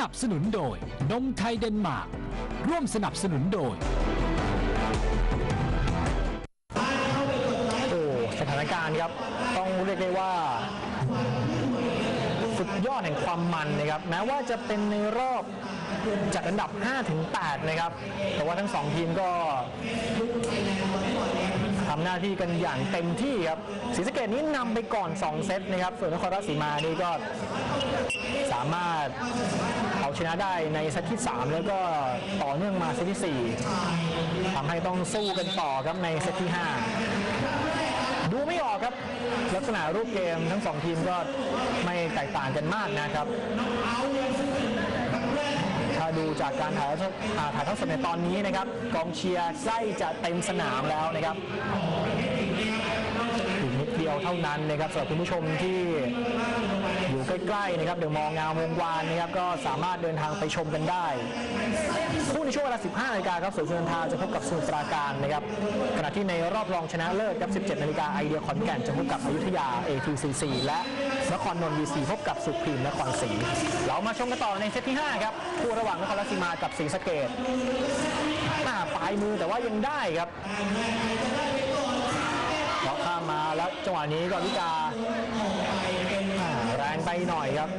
นับสนุนโดย นมไทยเดนมาร์ก ร่วมสนับสนุนโดย โอ้สถานการณ์ครับต้องเรียกได้ว่า สุดยอดแห่งความมันนะครับแม้ว่าจะเป็นในรอบจัดอันดับ5-8นะครับ แต่ว่าทั้งสองทีมก็ทำหน้าที่กันอย่างเต็มที่ครับศรีสะเกดนี้นำไปก่อน 2 เซตนะครับ ส่วนนครราชสีมานี่ก็สามารถ ชนะได้ในเซตที่ 3 แล้วก็ต่อเนื่องมาเซตที่ 4ทำให้ต้องสู้กันต่อครับในเซตที่ 5 ดูไม่ออกครับ ลักษณะรูปเกมทั้งสองทีมก็ไม่แตกต่างกันมากนะครับ ถ้าดูจากการถ่ายทอดถ่ายทอดสดในตอนนี้นะครับ กองเชียร์ใกล้จะเต็มสนามแล้วนะครับอีกนิดเดียวเท่านั้นนะครับสำหรับคุณผู้ชมที่ อยู่ใกล้ๆนะครับเดี๋ยวมองงามวงวานนะครับก็สามารถเดินทางไปชมกันได้คู่ในช่วงเวลา 15 นาฬิกาครับสวนสุนันทาจะพบกับสมุทรปราการนะครับขณะที่ในรอบรองชนะเลิศครับ17 นาฬิกาไอเดียขอนแก่นจะพบกับอยุธยา ATCC และนครนนท์ VC พบกับสุพรีมนครศรีเรามาชมกันต่อในเซตที่ 5 ครับคู่ระหว่างนครราชสีมากับศรีสะเกดหน้าปลายมือแต่ว่ายังได้ครับล็อกข้ามมาแล้วจังหวะนี้ก็วิกา ไปหน่อยครับ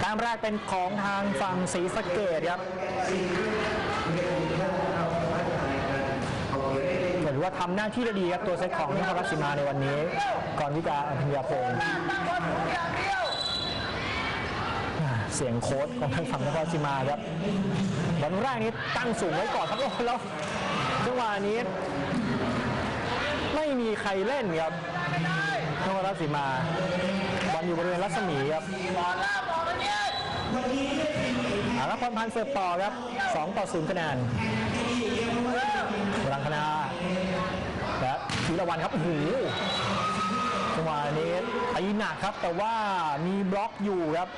แต้มแรกเป็นของทางฝั่งศรีสะเกดครับถือว่าทำหน้าที่ได้ดีครับตัวเซตของนครราชสีมาในวันนี้ ก่อนวิกาอัญญาพงศ์เสียงโค้ดของทางฝั่งนครราชสีมาครับบอลแรกนี้ตั้งสูงไว้ก่อนครับโอ้โหแล้วจังหวะนี้ ไม่มีใครเล่นครับนครราชสีมา อยู่บริเวณรัศมีครับอารับพรพันธ์เสิร์ฟต่อครับ 2 ต่อ 0 คะแนนรังคณาและธีรวันครับโอ้โหจังหวะนี้ตีหนักครับ แต่ว่ามีบล็อกอยู่ครับ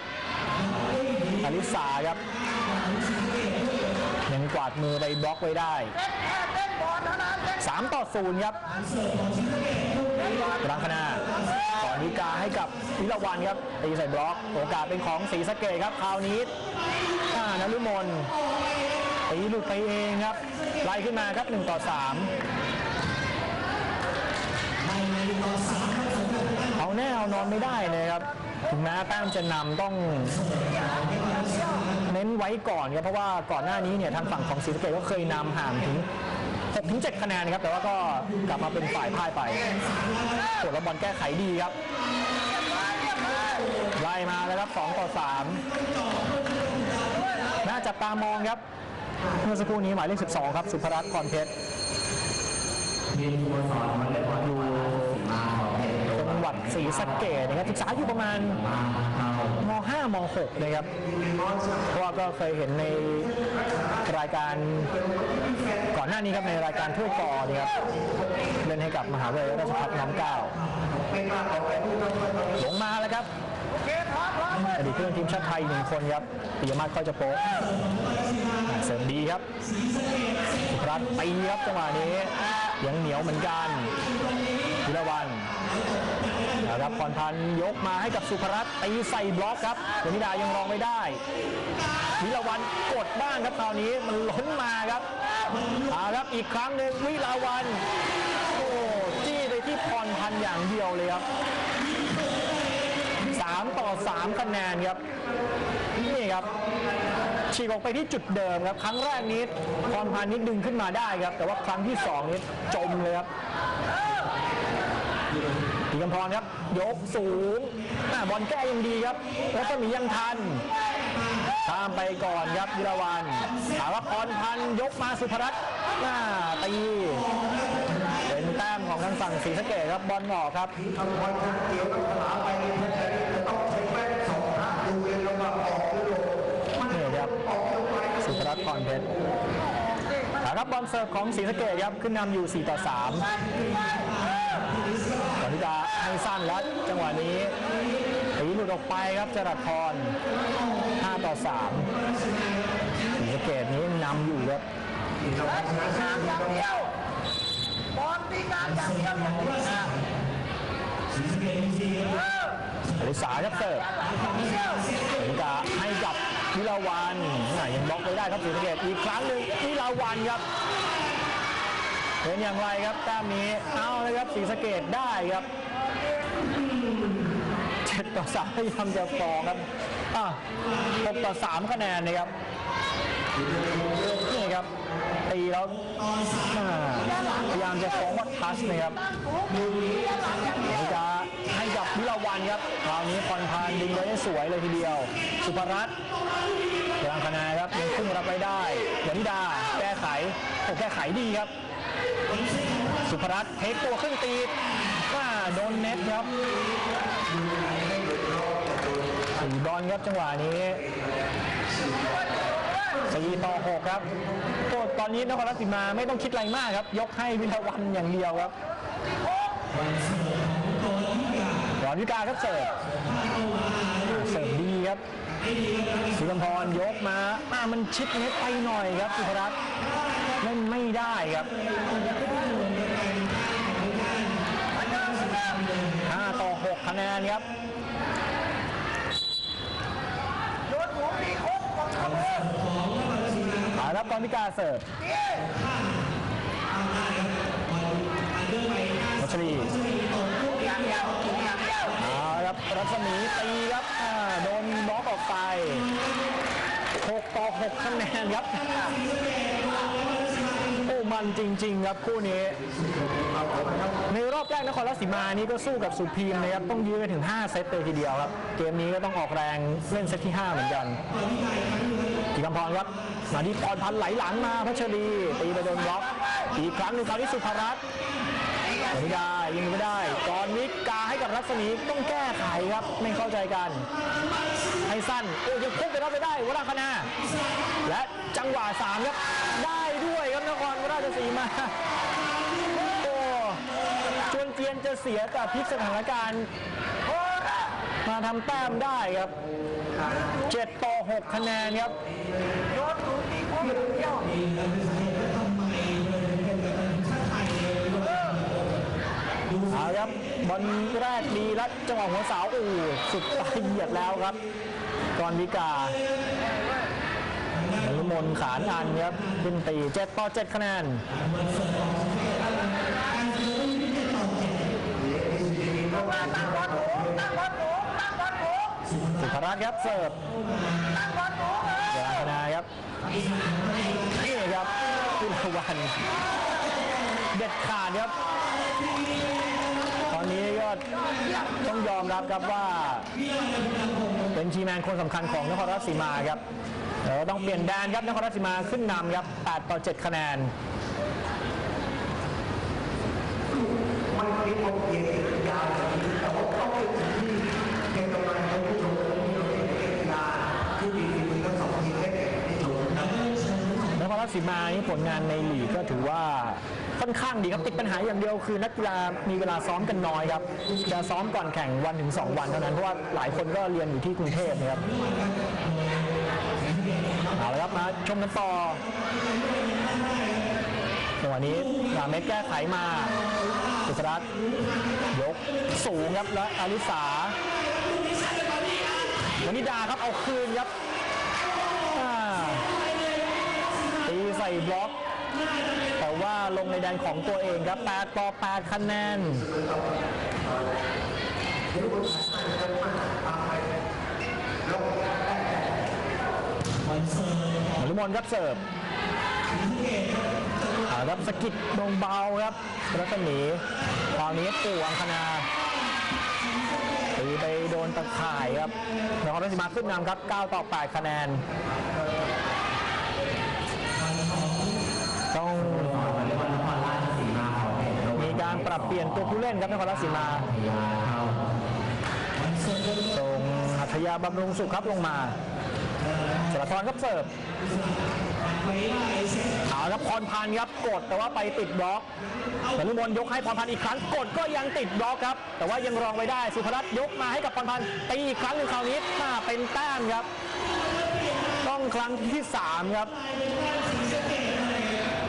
อลิสาครับยังกวาดมือไปบล็อกไว้ได้ 3 ต่อ 0 ครับรังคณา นิกาให้กับวิรวันครับตีใส่บล็อก โอกาสเป็นของศรีสะเกดครับคราวนี้อ่านฤมลตีหลุดไปเองครับไล่ขึ้นมาครับ1ต่อ3เอาแน่เอานอนไม่ได้เลยครับถึงแม้แต้มจะนำต้องเน้นไว้ก่อนครับเพราะว่าก่อนหน้านี้เนี่ยทางฝั่งของศรีสะเกดก็เคยนำห่างถึง 6ถึง7คะแนนครับ แต่ว่าก็กลับมาเป็นฝ่ายพ่ายไปส่วนระบอลแก้ไขดีครับ ไล่มาแล้วครับ 2 ต่อ 3 น่าจับตามองครับ เมื่อสักครู่นี้หมายเลข 12 ครับ สุภรัตน์พรเพชรอยู่ ศรีสะเกดนะครับศึกษาอยู่ประมาณม .5 ม .6 นะครับเพราะว่าก็เคยเห็นในรายการก่อนหน้านี้ครับในรายการถ้วกอเนี่ยครับเล่นให้กับมหาวิทยาลัยราชภัฏน้อมเก้าลงมาแล้วครับอดีตเพื่อนทีมชาติไทยหนึ่งคนครับปิยมาศก้อยจะโป๊ะเสริมดีครับสุพรัตน์ตีครับจังหวะนี้ยังเหนียวเหมือนกันพิรวัน ครับพรพันธ์ยกมาให้กับสุภรัตน์ตีใส่บล็อกครับเดนิดายังรองไม่ได้วิลาวันกดบ้างครับคราวนี้มันล้นมาครับเอาครับอีกครั้งหนึ่งวิลาวันโอ้จี้ไปที่พรพันธ์อย่างเดียวเลยครับ3ต่อ3คะแนนครับนี่ครับฉีกออกไปที่จุดเดิมครับ ครั้งแรกนี้พรพันธ์นี้ดึงขึ้นมาได้ครับ แต่ว่าครั้งที่สองนี้จมเลยครับ ธีกำพรครับ ยกสูงอ่บอลแก้ยังดีครับแล้วก็มียังทันข้ามไปก่อนครับวิรวันถามว่าพรพันยกมาสุภรัตน์าตีเป็นแต้มของทางฝั่งศรีสะเกดครับบอลหออกครับนี่ครับสุภรัตน์พรเพชรครับบอลเสิร์ฟของศรีสะเกดครับขึ้นนำอยู่ 4 ต่อ3ก่อนที่ จะให้สั้นแล้วจังหวะนี้ตีหลุดออกไปครับจรัสพร 5 ต่อ3ศรีสะเกดนี้นำอยู่ครับบอลตีงานอย่างเดียวอย่างเดียวนะอลิสาครับเสิร์ฟก่อนที่จะให้กับวิลาวันอะยังบล็อกไว้ได้ครับศรีสะเกดอีกครั้งหนึ่งวิลาวันครับ เป็นอย่างไรครับแต้มนี้เอาเลยครับศรีสะเกดได้ครับเจ็ดต่อสามพยายามจะฟองครับอะหกต่อสามคะแนนนะครับนี่ครับตีแล้วอ่าพยายามจะฟ้องว่าทัชนะครับเดี๋ยวจะให้กับวิลาวันครับคราวนี้คอนพานดึงไว้ได้สวยเลยทีเดียว สุภรัตน์กลางคะแนนครับยังขึ้นรับไว้ได้หวนิดาแก้ไขโอ้แก้ไขดีครับ สุภรัตน์เทคตัวขึ้นตีว่าโดนเน็ตครับสีบอลครับจังหวะนี้สี่ต่อหกครับโอ้ตอนนี้นครราชสีมาไม่ต้องคิดอะไรมากครับ ยกให้วิทยวันอย่างเดียวครับหวานวิกาครับเสิร์ฟเสิร์ฟดีครับสุกำพรยกมาอ่ามันชิดเน็ตไปหน่อยครับสุภรัตน์ เล่นไม่ได้ครับ5ต่อ6คะแนนครับโดนหัวมีค้งของเขาเลยเอารับกองพิการเสิร์ฟนี่รัชรีอย่าเอาครับรัศมีตีครับโดนบล็อกออกไป 6 ต่อ 6 คะแนนครับ มันจริง ๆ ครับคู่นี้ ในรอบแรกนครราชสีมานี่ก็สู้กับสุพีมนะครับต้องยื้อไปถึง 5 เซตเลยทีเดียวครับ เกมนี้ก็ต้องออกแรงเล่นเซตที่ 5 เหมือนกันกิกำพรครับมาที่พรพันไหลหลังมาพัชรีตีไปโดนบล็อก อีกครั้งหนึ่งคราวนี้สุภรัตน์ไม่ได้ยิงไม่ได้กรวิกกาให้กับรัศมีต้องแก้ไขครับไม่เข้าใจกันให้สั้นโอ้ยังพุ่งไปรับไปได้วราคณาและจังหวะ3ครับได้ ครราชสีมาโอ้จวนเจียนจะเสียกับพลิกสถานการณ์มาทำแต้มได้ครับ 7 ต่อ 6 คะแนนครับโดนหัวมีโค้งอย่างเอาครับบอลแรกดีแล้วจังหวะหัวเสาอู้สุดปลายเหยียดแล้วครับกรวิกา มนขานอันครับขึ้นตี7ต่อ7คะแนนว่อลหนูตั้งบอลหนูตั้งบอลหนูสุภรัตน์ครับเสิร์ฟตั้งบอลหนูเออกลาคะครับนี่ครับพิลวันเด็ดขาดครับ ตอนนี้ก็ต้องยอมรับครับว่า เป็นชีแมนคนสำคัญของนครราชสีมาครับ เดี๋ยวต้องเปลี่ยนแดนครับนครราชสีมาขึ้นนำครับ 8 ต่อ 7 คะแนนนมีโอกาสยาวแต่อเกมกำลังของผู้ชมที่เราเล่นนนะนครราชสีมานี่ผลงานในลีกก็ถือว่าค่อนข้างดีครับติดปัญหาอย่างเดียวคือนักกีฬามีเวลาซ้อมกันน้อยครับจะซ้อมก่อนแข่งวันถึง 2 วันเท่านั้นเพราะว่าหลายคนก็เรียนอยู่ที่กรุงเทพนะครับ เอาละครับมาชมกันต่อจังหวะนี้ราเมดแก้ไขมาสุสรัตน์ยกสูงครับและอาริสาวันนิดาครับเอาคืนครับอ่าตีใส่บล็อก แต่ว่าลงในแดนของตัวเองครับ 8 ต่อ 8 คะแนน หนุมนครับเสิร์ฟครับสะกิดลงเบาครับรัศมีคราวนี้ปู่อังคณาตีไปโดนตะข่ายครับนครราชสีมาขึ้นนำครับ 9 ต่อ 8 คะแนน ต้องมีการปรับเปลี่ยนตัวผู้เล่นครับนครราชสีมาส่งหัตถยาบำรุงสุขครับลงมา สรพรครับเสิร์ฟเอาครับพรพันธ์ครับกดแต่ว่าไปติดบล็อกนรุมนยกให้พรพันธ์อีกครั้งกดก็ยังติดบล็อกครับ แต่ว่ายังรองไว้ได้สุภรัตน์ยกมาให้กับพรพันธ์ตีอีกครั้งหนึ่งคราวนี้มาเป็นแต้มครับ ต้องครั้งที่สามครับ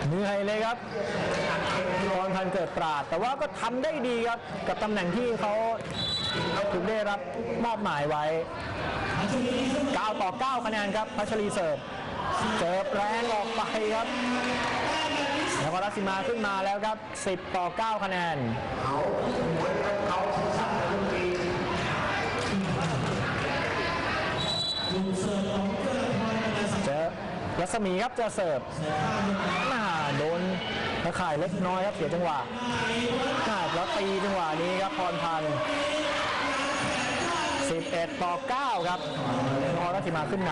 เหนื่อยเลยครับพรพันธ์เกิดปราด แต่ว่าก็ทำได้ดีครับกับตำแหน่งที่เขาถูกได้รับมอบหมายไว้ 9 ต่อ 9 คะแนนครับพัชรีเสิร์ฟเสิร์ฟแรงออกไปครับนครราชสีมาขึ้นมาแล้วครับ 10 ต่อ 9 คะแนนเจอรัศมีครับจะเสิร์ฟน่าโดนตะข่ายเล็กน้อยครับเสียจังหวะน่าแล้วตีจังหวะนี้ครับพรพันธ์ 11 ต่อ 9 ครับนครราชสีมาขึ้นน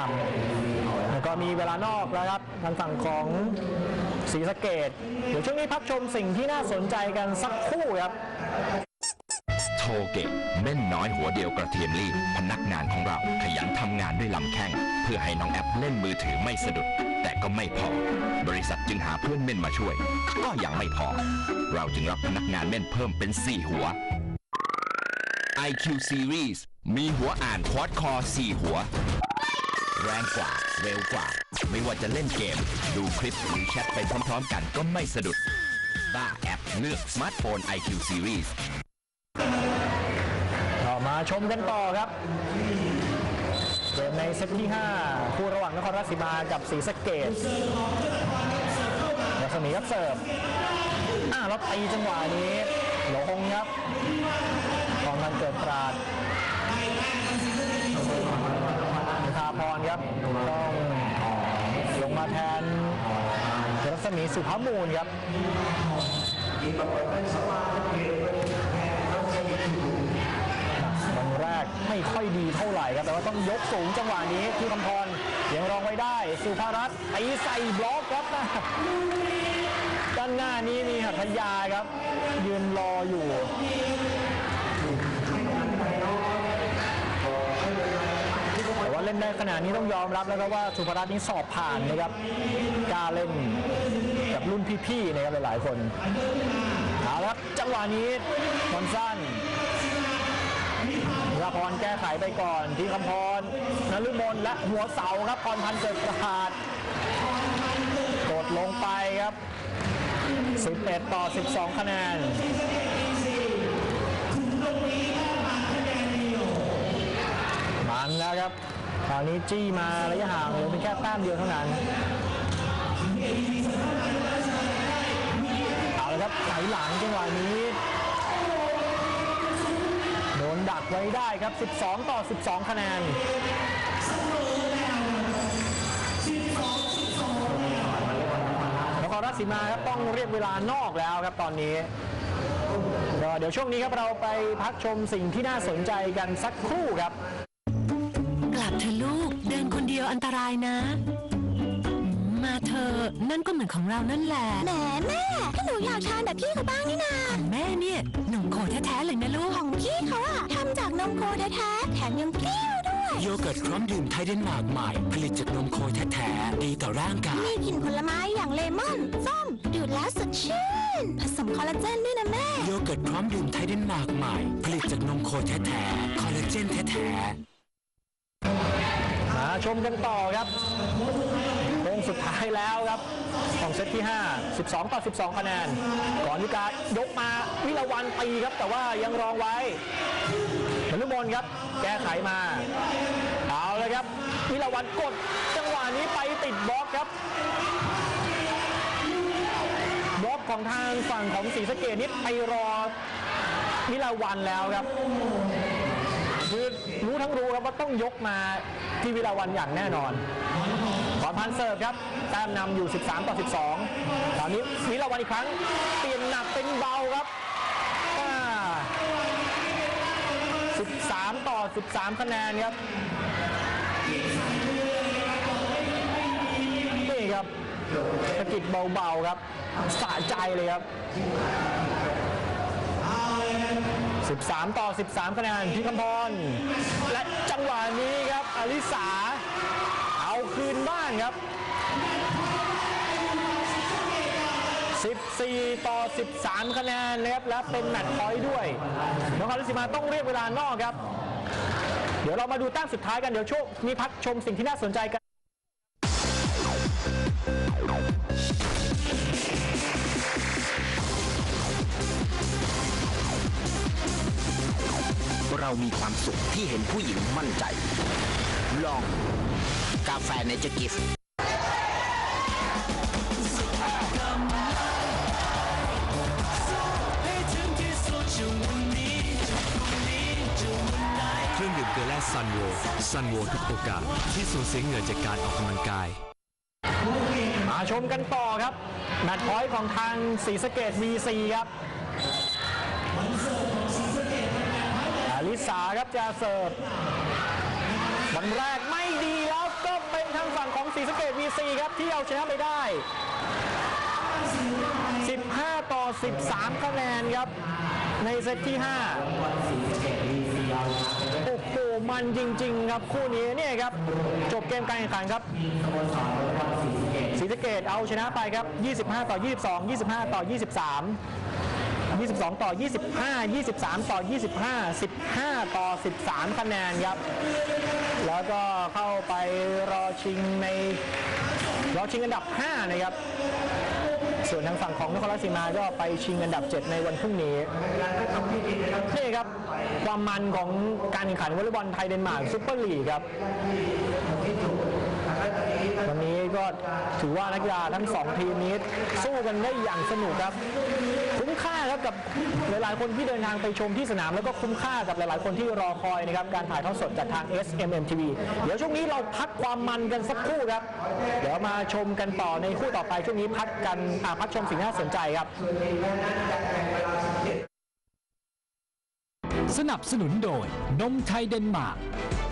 ำแล้วก็มีเวลานอกแล้วครับทางฝั่งของศรีสะเกดเดี๋ยวช่วงนี้พักชมสิ่งที่น่าสนใจกันสักครู่ครับโทเกะเม่นน้อยหัวเดียวกระเทียมรีบพนักงานของเราขยันทำงานด้วยลำแข้ง เพื่อให้น้องแอปเล่นมือถือไม่สะดุด แต่ก็ไม่พอ บริษัทจึงหาเพื่อนเม่นมาช่วย ก็ยังไม่พอ เราจึงรับพนักงานเม่นเพิ่มเป็น 4 หัว IQ Series มีหัวอ่านควอดคอ4หัว แรงกว่า เร็วกว่า ไม่ว่าจะเล่นเกม ดูคลิปหรือแชทไปพร้อมๆกันก็ไม่สะดุดต้าแอปเลือกสมาร์ทโฟน IQ Series ต่อมาชมกันต่อครับเกมในเซตที่ 5 คู่ระหว่างนครราชสีมากับศรีสะเกดรัศมีครับเสิร์ฟอ่าแล้วตีจังหวะนี้หลงครับกองทันเกิดปราด พรครับต้องลงมาแทนรัศมีสุภามูลครับวันแรกไม่ค่อยดีเท่าไหร่ครับ แต่ว่าต้องยกสูงจังหวะนี้ที่คำพรยังรองไว้ได้ สุภารัตน์ตีใส่บล็อกครับนะด้านหน้านี้มีหัตถยาครับ ยืนรออยู่ เล่นได้ขนาดนี้ต้องยอมรับแล้วครับว่าสุภารัตน์นี้สอบผ่านนะครับกล้าเล่นกับรุ่นพี่ๆนะครับหลายๆคนเอาละครับจังหวะนี้บอลสั้นวราพรแก้ไขไปก่อนที่คำพรนฤมลและหัวเสาครับพรพันธ์เกิดประหาดกดลงไปครับ 11 ต่อ 12 คะแนนมันแล้วครับ ตอนนี้จี้มาระยะห่างเหลือเพียงแค่แต้มเดียวเท่านั้นเอาละครับไหลหลังจังหวะนี้โดนดักไว้ได้ครับ 12 ต่อ 12 คะแนนนครราชสีมาครับต้องเรียกเวลานอกแล้วครับตอนนี้เดี๋ยวช่วงนี้ครับเราไปพักชมสิ่งที่น่าสนใจกันสักครู่ครับ ดินคนเดียวอันตรายนะอืมมาเถอะนั่นก็เหมือนของเรานั่นแหละ แหมแม่ถ้าหนูอยากทานแบบพี่เขาบ้างนี่นาแม่เนี่ยหนุ่มโคแท้ๆเลยนะลูก ของพี่เขาอะทำจากนมโคแท้ๆแถมยังเปรี้ยวด้วย โยเกิร์ตพร้อมดื่มไทยเดนมาร์กใหม่ ผลิตจากนมโคแท้ๆดีต่อร่างกาย มีกลิ่นผลไม้อย่างเลมอนส้มดื่มแล้วสดชื่น ผสมคอลลาเจนด้วยนะแม่ โยเกิร์ตพร้อมดื่มไทยเดนมาร์กใหม่ ผลิตจากนมโคแท้ๆคอลลาเจนแท้ๆมา ชมกันต่อครับโค้งสุดท้ายแล้วครับ ของเซตที่ 5 12 ต่อ 12 คะแนน ก่อนวิกายกมาวิลาวันตีครับ แต่ว่ายังรองไว้นฤมลครับ แก้ไขมา เอาเลยครับ วิลาวันกด จังหวะนี้ไปติดบล็อกครับบล็อกของทางฝั่งของศรีสะเกดนี่ไปรอวิลาวันแล้วครับ คือรู้ทั้งรู้ครับว่าต้องยกมาที่วิลาวันอย่างแน่นอนขอพันธ์เสิร์ฟครับแต้มนำอยู่ 13 ต่อ 12 ตอนนี้วิลาวันอีกครั้ง เปลี่ยนหนักเป็นเบาครับ13 ต่อ 13 คะแนนครับนี่ครับสะกิดเบาๆครับสะใจเลยครับ 13 ต่อ 13 คะแนนพิคำพร และจังหวะนี้ครับอลิสา เอาคืนบ้านครับ 14 ต่อ 13 คะแนนนะครับและเป็นแมตช์พอยต์ด้วยนครราชสีมาต้องเรียกเวลานอกครับ เดี๋ยวเรามาดูแต้มสุดท้ายกันเดี๋ยวช่วงนี้พักชมสิ่งที่น่าสนใจกัน เรามีความสุขที่เห็นผู้หญิงมั่นใจ ลอง กาแฟในจกิฟเครื่องดื่มเกลือแร่ซันโวซันโวทุกโอกาสที่สูญเสียเหงื่อจากการออกกำลังกาย มาชมกันต่อครับแมตช์พอยต์ของทางศรีสะเกด VC ครับิสาครับจะเสิร์ฟบอลแรกไม่ดีแล้วก็เป็นทางฝั่งของศรีสะเกด VC ครับที่เอาชนะไปได้ 15 ต่อ 13 คะแนนครับ ในเซตที่ 5 โอ้โห มันจริง ๆ ครับคู่นี้เนี่ยครับ จบเกมการแข่งขันครับศรีสะเกดเอาชนะไปครับ 25 ต่อ 22 25 ต่อ 23 22 ต่อ 25 23 ต่อ 25 15 ต่อ 13 คะแนนครับ แล้วก็เข้าไปรอชิงในรอชิงอันดับ 5 นะครับ ส่วนทางฝั่งของนครราชสีมาก็ไปชิงอันดับ 7 ในวันพรุ่งนี้นี่ครับ ความมันของการแข่งขันวอลเลย์บอลไทยเดนมาร์กซุปเปอร์ลีกครับวันนี้ก็ถือว่านักกีฬาทั้งสองทีมนี้สู้กันได้อย่างสนุกครับ ค่าครับกับหลายๆคนที่เดินทางไปชมที่สนาม แล้วก็คุ้มค่ากับหลายๆคนที่รอคอยนะครับการถ่ายทอดสดจากทาง SMM TV เดี๋ยวช่วงนี้เราพักความมันกันสักครู่ครับ เดี๋ยวมาชมกันต่อในคู่ต่อไปช่วงนี้พักกันพักชมสิ่งน่าสนใจครับ สนับสนุนโดยนมไทยเดนมาร์ก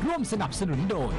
ร่วมสนับสนุนโดย